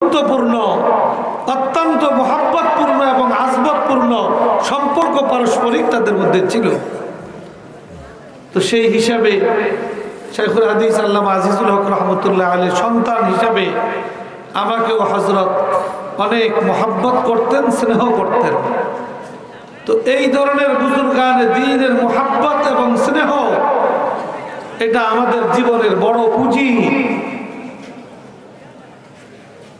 গুরুত্বপূর্ণ, অত্যন্ত মহাব্বতপূর্ণ এবং আজবতপূর্ণ সম্পর্ক পারস্পরিক তাদের মধ্যে ছিল। তো সেই হিসাবে শেখুল হাদিস আল্লাহ আজিজুল হক রহমতুল্লাহ আলীর সন্তান হিসাবে আমাকেও হজরত অনেক মহাব্বত করতেন, স্নেহ করতেন। তো এই ধরনের বুজুর্গান দিনের মোহাব্বত এবং স্নেহ, এটা আমাদের জীবনের বড় পুঁজি।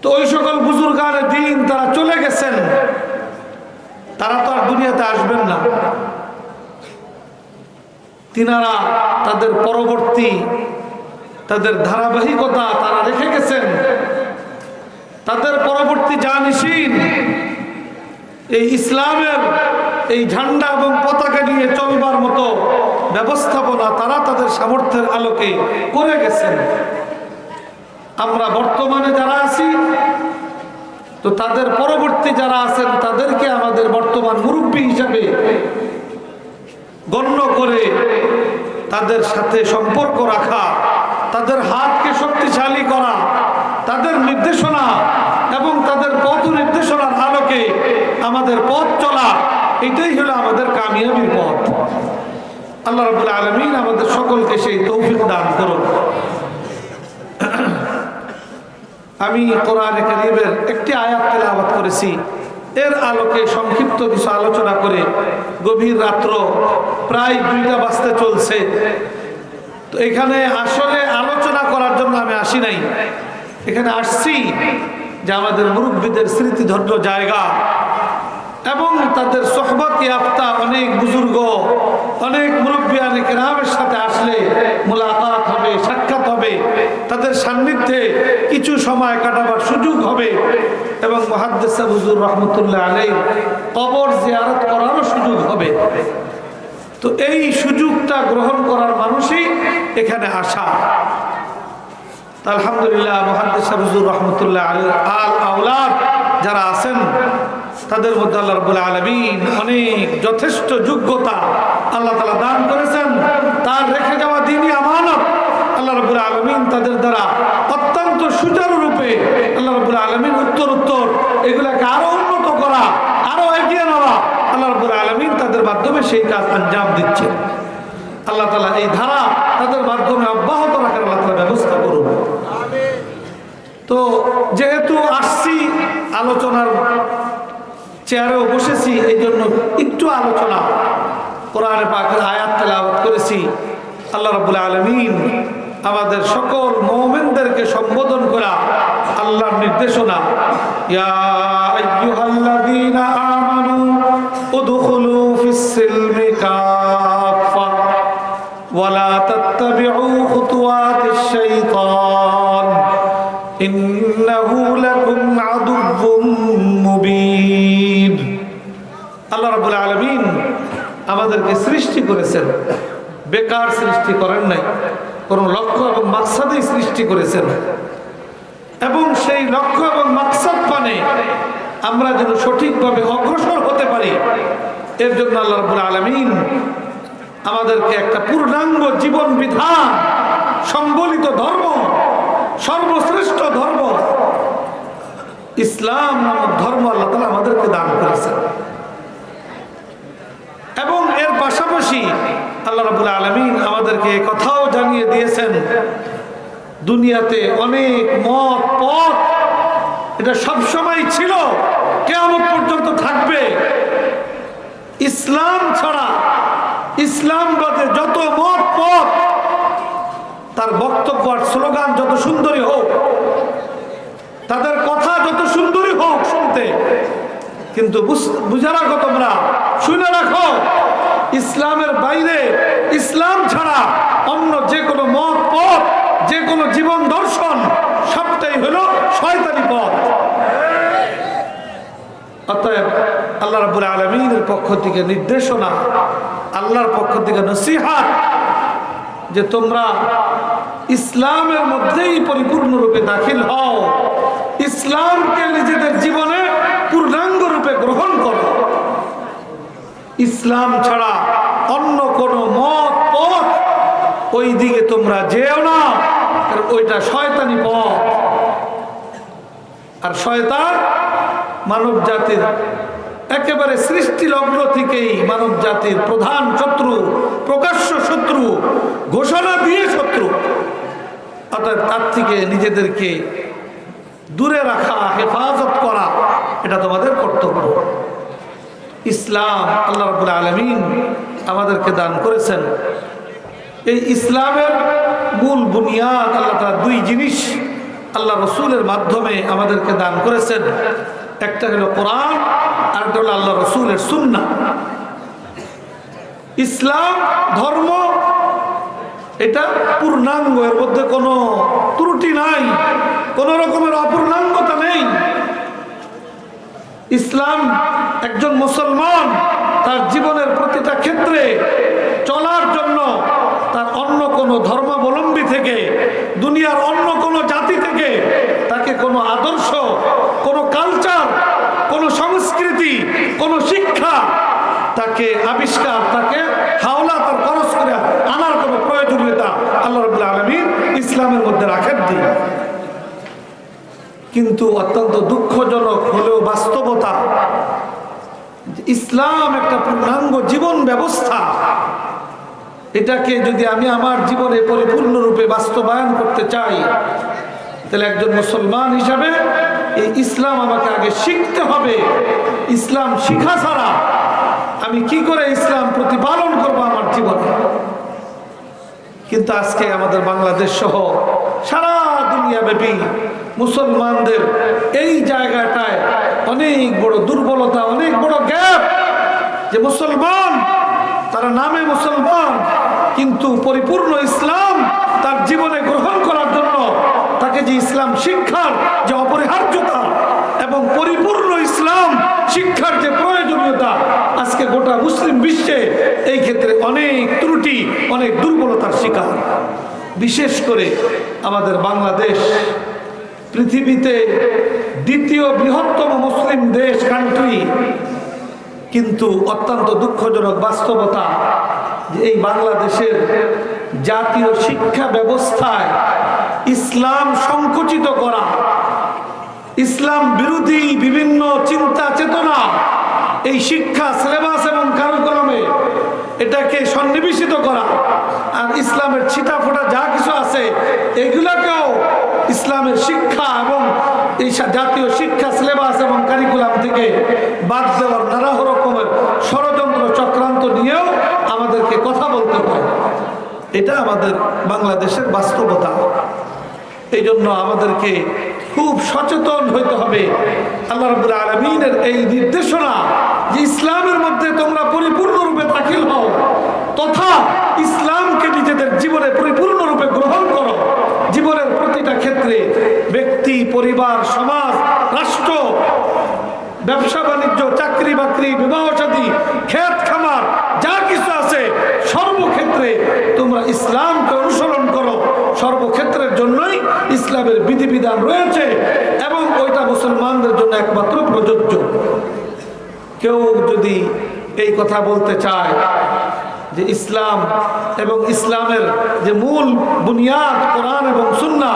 তো ওই সকল বুজুর্গান দিন তারা চলে গেছেন। তারা তো আর দুনিয়াতে আসবেন না। তিনারা তাদের পরবর্তী, তাদের ধারাবাহিকতা তারা রেখে গেছেন। তাদের পরবর্তী জানিসীন এই ইসলামের এই ঝান্ডা এবং পতাকা নিয়ে চলবার মতো ব্যবস্থাপনা তারা তাদের সামর্থ্যের আলোকে করে গেছেন। আমরা বর্তমানে যারা আছি, তো তাদের পরবর্তী যারা আছেন, তাদেরকে আমাদের বর্তমান মুরব্বী হিসাবে গণ্য করে তাদের সাথে সম্পর্ক রাখা, তাদের হাতকে শক্তিশালী করা, তাদের নির্দেশনা এবং তাদের পথ নির্দেশনার আলোকে আমাদের পথ চলা, এটাই হলো আমাদের কামিয়াবির পথ। আল্লাহ রবুল্লা আলমিন আমাদের সকলকে সেই তৌফিক দান করুন। আমি কোরআনে করিমের একটি আয়াত তেলাওয়াত করেছি। এর আলোকে সংক্ষিপ্ত কিছু আলোচনা করে গভীর রাত্র প্রায় দুইটা বাজতে চলছে। তো এখানে আসলে আলোচনা করার জন্য আমি আসি নাই। এখানে আসছি যে আমাদের মুরব্বীদের স্মৃতিধন্য জায়গা এবং তাদের সোহবত ইয়াফতা অনেক বুজুর্গ, অনেক মুরব্বিয়ান কেরামের সাথে আসলে মোলাকাত হবে, সাক্ষাৎ হবে। তাদের সান্নিধ্যে কিছু সময় কাটাবার সুযোগ হবে এবং মহাদ্দেসা হুজুর রহমতুল্লাহ আলাই কবর জিয়ারত করারও সুযোগ হবে। তো এই সুযোগটা গ্রহণ করার মানুষই এখানে আসা। আলহামদুলিল্লাহ মহাদ্দেসা হুজুর রহমতুল্লাহ আলী আল আউলাদ যারা আছেন, তাদের মধ্যে আল্লাহ রবুল্লা আলমিন অনেক যথেষ্ট যোগ্যতা আল্লাহ তালা দান করেছেন। তার রেখে যাওয়া দিনই আমানত। আল্লাহ রবুল্লা আলমিন তাদের দ্বারা অত্যন্ত সুচারুরূপে আল্লাহ রবুল্লা আলমিন উত্তর উত্তর, এগুলাকে আরও উন্নত করা, আরও এগিয়ে নেওয়া আল্লাহ রবুল্লা আলমিন তাদের মাধ্যমে সেই কাজ আঞ্জাম দিচ্ছে আল্লাহ তালা এই ধারা তাদের মাধ্যমে অব্যাহত রাখার আল্লাহ তালা ব্যবস্থা করুন। তো যেহেতু আসছি, আলোচনার চেয়ারেও বসেছি এই জন্য একটু আলোচনা, কোরআনে পাকের আয়াত তেলাওয়াত করেছি। আল্লাহ রাবুল আলমিন আমাদের সকল মোমেনদেরকে সম্বোধন করা আল্লাহর নির্দেশনা। আল্লাহ আলামিন আমাদেরকে সৃষ্টি করেছেন। বেকার সৃষ্টি করেন নাই। কোন লক্ষ্য এবং মাকসাদেই সৃষ্টি করেছেন। এবং সেই লক্ষ্য এবং মাকসাদ পানে আমরা যেন সঠিকভাবে অগ্রসর হতে পারি। এর জন্য আল্লাহ রাব্বুল আলামিন আমাদেরকে একটা পূর্ণাঙ্গ জীবন বিধান, সম্বলিত ধর্ম, সর্বশ্রেষ্ঠ ধর্ম, ইসলাম নামক ধর্ম আল্লাহ তালা আমাদেরকে দান করেছেন। এবং এর পাশাপাশি আল্লাহ রাবুল আলমিন আমাদেরকে কথাও জানিয়ে দিয়েছেন। দুনিয়াতে অনেক মত, পথ, এটা সবসময় ছিল কেমন পর্যন্ত থাকবে। ইসলাম ছাড়া ইসলামবাদে যত মত, পথ, তার বক্তব্য আর স্লোগান যত সুন্দরী হোক, তাদের কথা যত সুন্দরী হোক শুনতে, কিন্তু বুঝে রাখো তোমরা, শুনে রাখো। ইসলামের বাইরে, ইসলাম ছাড়া অন্য যে কোনো মত, পথ, যে কোনো জীবন দর্শন সবটাই হলো শয়তানি পথ। অতএব আল্লাহ রাবুল আলমিনের পক্ষ থেকে নির্দেশনা, আল্লাহর পক্ষ থেকে নসিহাত যে তোমরা ইসলামের মধ্যেই পরিপূর্ণরূপে দাখিল হও, ইসলামকে নিজেদের জীবনে পূর্ণাঙ্গ রূপে গ্রহণ করো। ইসলাম ছাড়া অন্য কোন মত পথ ওই দিকে তোমরা যেও না ওইটা শয়তানি পথ। আর শয়তান মানব জাতির একেবারে সৃষ্টি লগ্ন থেকেই মানব জাতির প্রধান শত্রু, প্রকাশ্য শত্রু, ঘোষণা দিয়ে শত্রু। অর্থাৎ তার থেকে নিজেদেরকে দূরে রাখা, হেফাজত করা, এটা তোমাদের কর্তব্য। ইসলাম আল্লাহ রবুল আলমিন আমাদেরকে দান করেছেন। এই ইসলামের মূল বুনিয়াদ আল্লাহ তাআলা দুই জিনিস আল্লাহ রসুলের মাধ্যমে আমাদেরকে দান করেছেন। একটা হলো কোরআন, আর একটা হলো আল্লাহ রসুলের সুন্না ইসলাম ধর্ম, এটা পূর্ণাঙ্গ এর মধ্যে কোনো ত্রুটি নাই, কোনো রকমের অপূর্ণাঙ্গতা নেই। ইসলাম একজন মুসলমান তার জীবনের প্রতিটা ক্ষেত্রে চলার জন্য তার অন্য কোনো ধর্মাবলম্বী থেকে, দুনিয়ার অন্য কোনো জাতি থেকে তাকে কোনো আদর্শ, কোনো কালচার কোনো সংস্কৃতি, কোনো শিক্ষা তাকে আবিষ্কার, তাকে হাওলা, তার খরচ করে আনার কোনো প্রয়োজনীয়তা আল্লাহ রবুল্লা আলমী ইসলামের মধ্যে রাখেন দিন কিন্তু অত্যন্ত দুঃখজনক হলেও বাস্তবতা ইসলাম একটা পূর্ণাঙ্গ জীবন ব্যবস্থা। এটাকে যদি আমি আমার জীবনে পরিপূর্ণরূপে বাস্তবায়ন করতে চাই, তাহলে একজন মুসলমান হিসাবে এই ইসলাম আমাকে আগে শিখতে হবে। ইসলাম শিখা ছাড়া আমি কি করে ইসলাম প্রতিপালন করব আমার জীবনে? কিন্তু আজকে আমাদের বাংলাদেশ সহ সারা দুনিয়াব্যাপী মুসলমানদের এই জায়গাটায় অনেক বড় দুর্বলতা, অনেক বড় গ্যাপ যে মুসলমান, তারা নামে মুসলমান, কিন্তু পরিপূর্ণ ইসলাম তার জীবনে গ্রহণ করার জন্য তাকে যে ইসলাম শিক্ষার যে অপরিহার্যতা এবং পরিপূর্ণ ইসলাম শিক্ষার যে প্রয়োজনীয়তা, আজকে গোটা মুসলিম বিশ্বে এই ক্ষেত্রে অনেক ত্রুটি, অনেক দুর্বলতার শিকার। বিশেষ করে আমাদের বাংলাদেশ, পৃথিবীতে দ্বিতীয় বৃহত্তম মুসলিম দেশ কান্ট্রি কিন্তু অত্যন্ত দুঃখজনক বাস্তবতা যে এই বাংলাদেশের জাতীয় শিক্ষা ব্যবস্থায় ইসলাম সংকুচিত করা, ইসলাম বিরোধী বিভিন্ন চিন্তা চেতনা এই শিক্ষা সিলেবাস এবং কারিকুলামে এটাকে সন্নিবেশিত করা আর ইসলামের ছিটা ফোটা যা কিছু আছে, এগুলাকেও ইসলামের শিক্ষা এবং এই জাতীয় শিক্ষা সিলেবাস এবং কারিকুলাম থেকে বাদ দেওয়ার নানা রকমের ষড়যন্ত্র চক্রান্ত নিয়েও আমাদেরকে কথা বলতে হয়। এটা আমাদের বাংলাদেশের বাস্তবতা। এই জন্য আমাদেরকে খুব সচেতন হইতে হবে। আল্লাহ রবুল আলমিনের এই নির্দেশনা যে ইসলামের মধ্যে তোমরা পরিপূর্ণরূপে দাখিল হও, তথা ইসলামকে নিজেদের জীবনে পরিপূর্ণরূপে গ্রহণ করো প্রতিটা ক্ষেত্রে ব্যক্তি, পরিবার, সমাজ, রাষ্ট্র, ব্যবসা, বাণিজ্য, চাকরি, বাকরি, বিবাহ সাদী ক্ষেত খামার, যা কিছু আছে সর্বক্ষেত্রে তোমরা ইসলামকে অনুসরণ করো। সর্বক্ষেত্রের জন্যই ইসলামের বিধিবিধান রয়েছে এবং ওইটা মুসলমানদের জন্য একমাত্র প্রযোজ্য। কেউ যদি এই কথা বলতে চায় যে ইসলাম এবং ইসলামের যে মূল বুনিয়াদ, কোরআন এবং সুন্না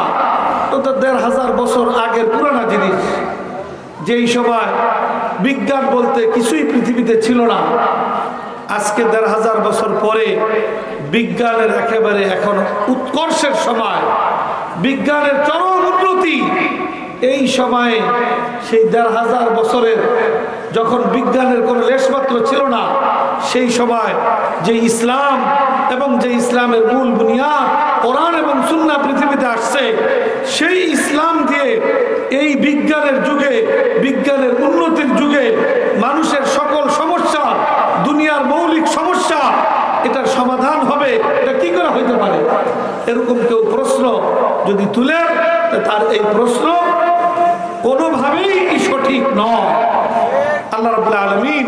ওটা দেড় হাজার বছর আগের পুরানা জিনিস। যেই সময় বিজ্ঞান বলতে কিছুই পৃথিবীতে ছিল না, আজকে দেড় হাজার বছর পরে বিজ্ঞানের একেবারে এখন উৎকর্ষের সময়, বিজ্ঞানের চরম উন্নতি, এই সময়ে সেই দেড় হাজার বছরের বিজ্ঞানের কোনো লেশমাত্র ছিল না। সেই সময় যে ইসলাম এবং যে ইসলামের মূল বুনিয়াদ কোরআন এবং সুন্না পৃথিবীতে আসছে, সেই ইসলাম দিয়ে এই বিজ্ঞানের যুগে, বিজ্ঞানের উন্নতির যুগে মানুষের সকল সমস্যা, দুনিয়ার মৌলিক সমস্যা, এটার সমাধান হবে। এটা কি করে হইতে পারে? এরকম কেউ প্রশ্ন যদি তুলে তার এই প্রশ্ন কোনোভাবেই সঠিক নয়। আল্লাহ রাবুল আলমিন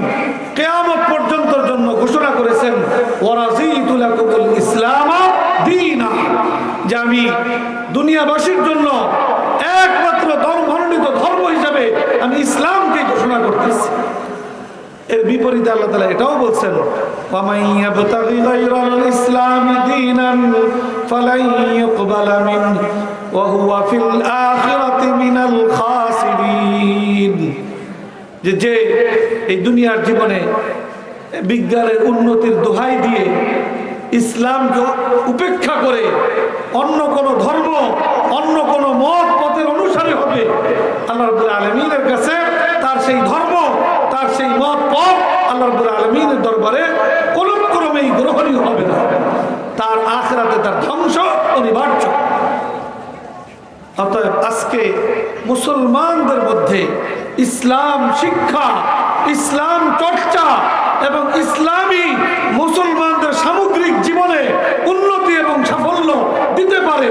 কেয়ামত পর্যন্ত জন্য ঘোষণা করেছেন ইসলাম যে আমি দুনিয়াবাসীর জন্য একমাত্র ধর্মনিত ধর্ম হিসাবে আমি ইসলামকে ঘোষণা করতেছি। এর বিপরীতে আল্লাহ তালা এটাও বলছেন ইসলাম ওয়াহুয়া ফিল আখিরাতি মিনাল খা যে যে এই দুনিয়ার জীবনে বিজ্ঞানের উন্নতির দোহাই দিয়ে ইসলামকে উপেক্ষা করে অন্য কোনো ধর্ম, অন্য কোনো মত পথের অনুসারী হবে। আল্লাহ রবুল আলমিনের কাছে তার সেই ধর্ম, তার সেই মত পথ আল্লাহ রবুল আলমিনের দরবারে কোনো ক্রমেই গ্রহণীয় হবে না। তার আখরাতে তার ধ্বংস অনিবার্য। অতএব আজকে মুসলমানদের মধ্যে ইসলাম শিক্ষা, ইসলাম চর্চা এবং ইসলামী মুসলমানদের সামগ্রিক জীবনে উন্নতি এবং সাফল্য দিতে পারে।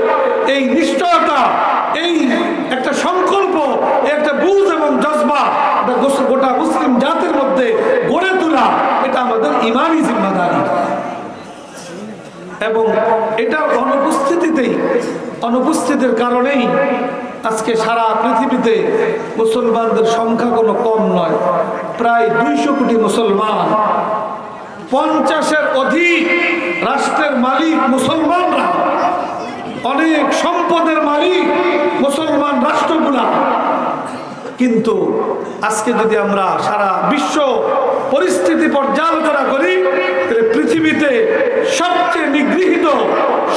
এই নিশ্চয়তা, এই একটা সংকল্প, একটা বুঝ এবং জজবা গোটা মুসলিম জাতির মধ্যে গড়ে তোলা, এটা আমাদের ইমানই জিম্মাদারি। এবং এটা অনুপস্থিতিতেই, অনুপস্থিতির কারণেই আজকে সারা পৃথিবীতে মুসলমানদের সংখ্যা কোনো কম নয়। প্রায় দুইশো কোটি মুসলমান। পঞ্চাশের অধিক রাষ্ট্রের মালিক মুসলমানরা। অনেক সম্পদের মালিক মুসলমান রাষ্ট্রগুলা। কিন্তু আজকে যদি আমরা সারা বিশ্ব পরিস্থিতি পর্যালোচনা করি, তাহলে পৃথিবীতে সবচেয়ে নিগৃহীত,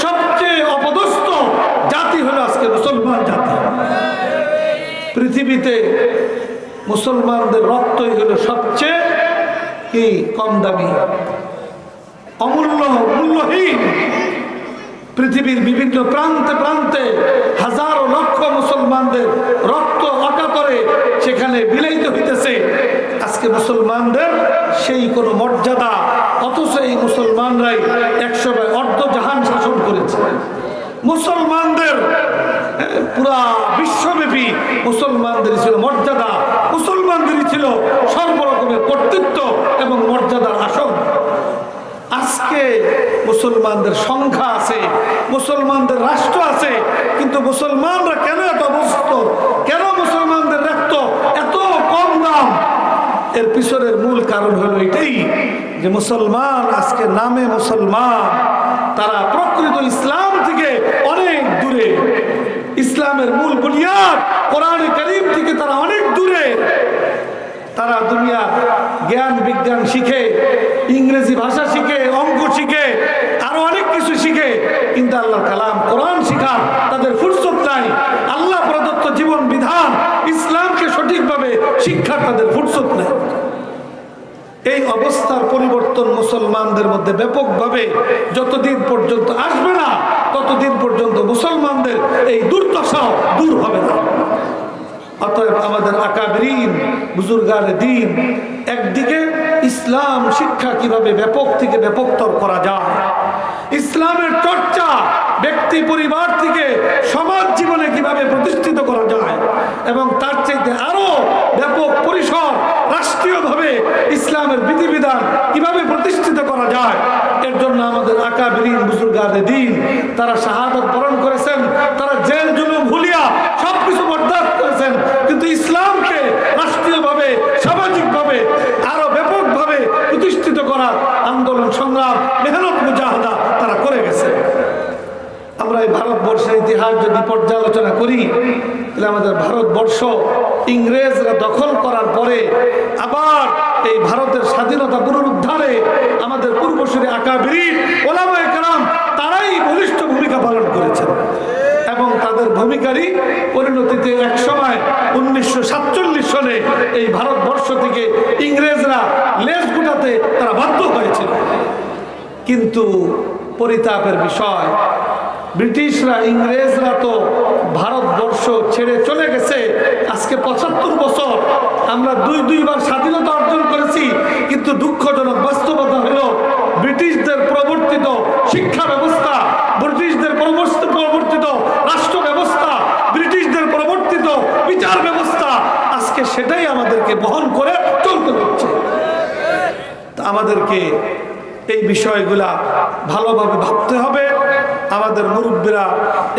সবচেয়ে অপদস্থ জাতি হলো আজকে মুসলমান জাতি। পৃথিবীতে মুসলমানদের রক্তই হলো সবচেয়ে কি কম দামি? অমূল্য মূল্যহীন। পৃথিবীর বিভিন্ন প্রান্তে প্রান্তে হাজারো লক্ষ মুসলমানদের রক্ত অকাতরে সেখানে বিলাইত হইতেছে। আজকে মুসলমানদের সেই কোনো মর্যাদা অথচ এই মুসলমানরাই একসময় অর্ধ জাহান শাসন করেছে। মুসলমানদের এ, পুরা বিশ্বব্যাপী মুসলমানদেরই ছিল মর্যাদা। মুসলমানদেরই ছিল সর্বরকমের কর্তৃত্ব এবং মর্যাদার আসন আজকে মুসলমানদের সংখ্যা আছে, মুসলমানদের রাষ্ট্র আছে, কিন্তু মুসলমানরা কেন এত অবস্থ কেন মুসলমানদের রক্ত এত কম দাম? এর পিছনের মূল কারণ হলো এটাই যে মুসলমান আজকে নামে মুসলমান। তারা প্রকৃত ইসলাম থেকে অনেক দূরে ইসলামের মূল বুনিয়াদ কোরআনে করিম থেকে তারা অনেক দূরে। তারা দুনিয়া জ্ঞান, বিজ্ঞান শিখে, ইংরেজি ভাষা শিখে, অঙ্ক শিখে, আরও অনেক কিছু শিখে, কিন্তু আল্লাহ কালাম কোরআন শিখার তাদের ফুরসত নাই। আল্লাহ প্রদত্ত জীবন বিধান ইসলামকে সঠিকভাবে শিক্ষার তাদের ফুরসত নাই। এই অবস্থার পরিবর্তন মুসলমানদের মধ্যে ব্যাপকভাবে যতদিন পর্যন্ত আসবে না, ততদিন পর্যন্ত মুসলমানদের এই দুর্দশাও দূর হবে না। অতএব আমাদের আকাবরিন, বুজুর্গার দিন, একদিকে ইসলাম শিক্ষা কীভাবে ব্যাপক থেকে ব্যাপকতর করা যায়, ইসলামের চর্চা ব্যক্তি পরিবার থেকে সমাজ জীবনে কীভাবে প্রতিষ্ঠিত করা যায়, এবং তার চাইতে আরও ব্যাপক পরিসর রাষ্ট্রীয়ভাবে ইসলামের বিধিবিধান কীভাবে প্রতিষ্ঠিত করা যায়, এর জন্য আমাদের আকাবরিন, বুজুর্গারে দিন, তারা শাহাদত বরণ করেছেন, তারা জেল জুলুম ভুলিয়া সবকিছু বরদাস্ত করেছেন কিন্তু ইসলামকে রাষ্ট্রীয়ভাবে, সামাজিকভাবে আরও ব্যাপকভাবে প্রতিষ্ঠিত করার আন্দোলন, সংগ্রাম, মেহনত, মুজাহাদা তারা করে গেছে। আমরা এই ভারতবর্ষের ইতিহাস যদি পর্যালোচনা করি, তাহলে আমাদের ভারতবর্ষ ইংরেজরা দখল করার পরে আবার এই ভারতের স্বাধীনতা পুনরুদ্ধারে আমাদের পূর্বসূরি আকাবীর ওলামায়ে কালাম তারাই বলিষ্ঠ ভূমিকা পালন করেছেন। এবং তাদের ভূমিকারই পরিণতিতে এক সময় উনিশশো সাতচল্লিশ সনে এই ভারতবর্ষ থেকে ইংরেজরা লেজ গুটাতে তারা বাধ্য হয়েছিল। কিন্তু পরিতাপের বিষয়, ব্রিটিশরা, ইংরেজরা তো ভারতবর্ষ ছেড়ে চলে গেছে। আজকে পঁচাত্তর বছর আমরা দুই দুইবার স্বাধীনতা অর্জন করেছি, কিন্তু দুঃখজনক বাস্তবতা হলো ব্রিটিশদের প্রবর্তিত শিক্ষা ব্যবস্থা, ব্রিটিশদের প্রবর্তিত রাষ্ট্র ব্যবস্থা ব্রিটিশদের প্রবর্তিত বিচার ব্যবস্থা আজকে সেটাই আমাদেরকে বহন করে চলতে হচ্ছে। আমাদেরকে এই বিষয়গুলা ভালোভাবে ভাবতে হবে। আমাদের মুরব্বীরা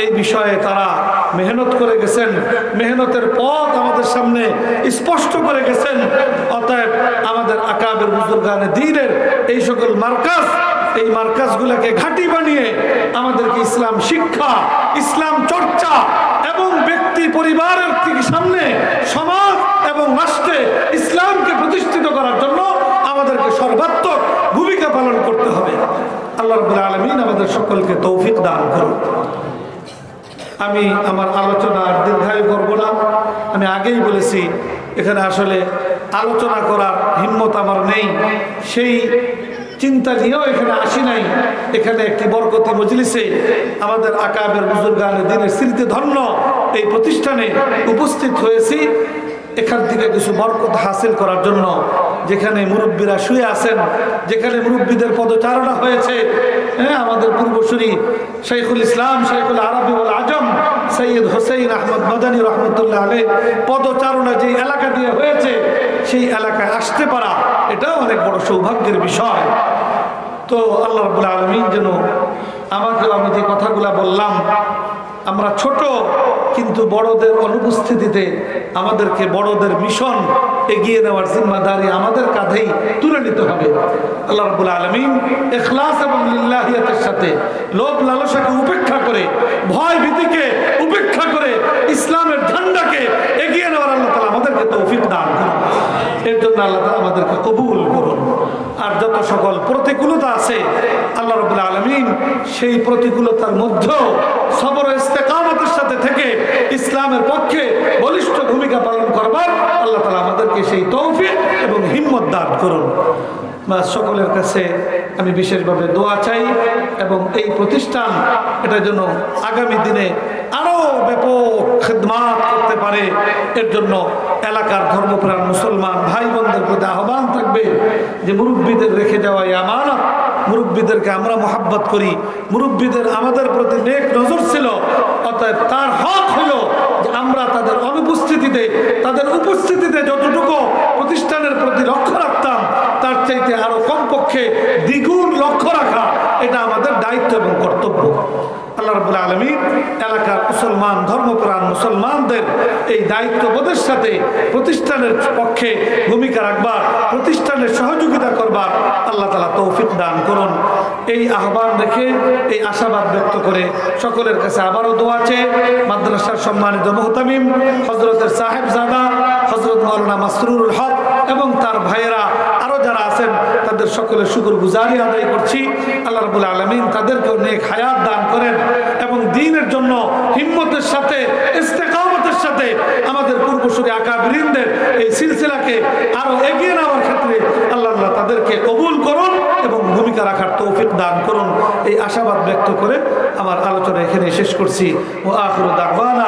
এই বিষয়ে তারা মেহনত করে গেছেন। মেহনতের পথ আমাদের সামনে স্পষ্ট করে গেছেন। অতএব আমাদের আকাবের বুজুর্গানে দিনের এই সকল মার্কাজ, এই মার্কাজগুলোকে ঘাঁটি বানিয়ে আমাদেরকে ইসলাম শিক্ষা, ইসলাম চর্চা এবং ব্যক্তি পরিবারের থেকে সামনে সমাজ এবং রাষ্ট্রে ইসলামকে প্রতিষ্ঠিত করার জন্য আমাদেরকে সর্বাত্মক ভূমিকা পালন করতে হবে। আল্লাহ রবুল্লা আলমিন আমাদের সকলকে তৌফিক দান করুন। আমি আমার আলোচনা দীর্ঘায়ু করব না। আমি আগেই বলেছি, এখানে আসলে আলোচনা করার হিম্মত আমার নেই। সেই চিন্তা নিয়েও এখানে আসি নাই। এখানে একটি বরকতি মজলিসে আমাদের আকাবের বুজুর্গানের দিনের স্মৃতি ধন্য এই প্রতিষ্ঠানে উপস্থিত হয়েছি। এখান থেকে কিছু বরকত হাসিল করার জন্য যেখানে মুরব্বীরা শুয়ে আছেন, যেখানে মুরব্বীদের পদচারণা হয়েছে হ্যাঁ আমাদের পূর্বসূরি শেখুল ইসলাম শেখুল আরবি উল আজম, সৈয়দ হোসেন আহমদ মদানী রহমতুল্লাহ আলী পদচারণা যে এলাকা দিয়ে হয়েছে, সেই এলাকায় আসতে পারা, এটাও অনেক বড় সৌভাগ্যের বিষয়। তো আল্লাহ রবুল্লা আলমিন যেন আমাকেও আমি যে কথাগুলা বললাম আমরা ছোট, কিন্তু বড়দের অনুপস্থিতিতে আমাদেরকে বড়দের মিশন এগিয়ে নেওয়ার জিম্মাদারি আমাদের কাঁধেই তুলে নিতে হবে। আল্লাহ রবুল আলমিন এখলাস এবং লিল্লাহিয়াতের সাথে লোভ লালসাকে উপেক্ষা করে, ভয় ভীতিকে উপেক্ষা করে, ইসলামের ঝান্ডাকে এগিয়ে নেওয়ার আল্লাহ তালা আমাদেরকে তৌফিক দান এর জন্য আল্লাহ আমাদেরকে কবুল করুন। আর যত সকল প্রতিকূলতা আছে, আল্লাহ রবুল্লা আলমিন সেই প্রতিকূলতার মধ্যেও সবর ইস্তেকামতের সাথে থেকে ইসলামের পক্ষে বলিষ্ঠ ভূমিকা পালন করবার আল্লাহ তালা আমাদেরকে সেই তৌফিক এবং হিম্মত দান করুন। বা সকলের কাছে আমি বিশেষভাবে দোয়া চাই এবং এই প্রতিষ্ঠান এটা যেন আগামী দিনে আরও ব্যাপক খেদমাত করতে পারে। এর জন্য এলাকার ধর্মপ্রাণ মুসলমান ভাই বোনদের প্রতি আহ্বান থাকবে যে মুরব্বীদের রেখে যাওয়া আমার মুরব্বীদেরকে আমরা মোহাব্বত করি। মুরব্বীদের আমাদের প্রতি নেক নজর ছিল, অতএব তার হক হলো যে আমরা তাদের অনুপস্থিতিতে, তাদের উপস্থিতিতে যতটুকু প্রতিষ্ঠানের প্রতি লক্ষ্য রাখতাম, তার চাইতে কমপক্ষে দ্বিগুণ লক্ষ্য রাখা, এটা আমাদের দায়িত্ব এবং কর্তব্য। আল্লাহ রবুল্লা আলমী এলাকার মুসলমান, ধর্মপ্রাণ মুসলমানদের এই দায়িত্ববোধের সাথে প্রতিষ্ঠানের পক্ষে ভূমিকা রাখবার, প্রতিষ্ঠানের সহযোগিতা করবার আল্লাহ তালা তৌফিক দান করুন। এই আহ্বান রেখে এই আশাবাদ ব্যক্ত করে সকলের কাছে আবারও দোয়া মাদ্রাসার সম্মানিত মোহতামিম হজরতের সাহেব জাদা হজরত মৌলানা মাসরুল হক এবং তার ভাইয়েরা আরও যারা আছেন, তাদের সকলের শুকুর গুজারি আদায় করছি। আল্লাহ রবুল আলমিন তাদেরকেও নেক হায়াত দান করেন এবং দিনের জন্য হিম্মতের সাথে, ইস্তেকামতের সাথে আমাদের পূর্বসূরি আকাবরিনদের এই সিলসিলাকে আরও এগিয়ে নেওয়ার ক্ষেত্রে আল্লাহ আল্লাহ তাদেরকে কবুল করুন এবং ভূমিকা রাখার তৌফিক দান করুন। এই আশাবাদ ব্যক্ত করে আমার আলোচনা এখানে শেষ করছি। ও আখরু দাওয়ানা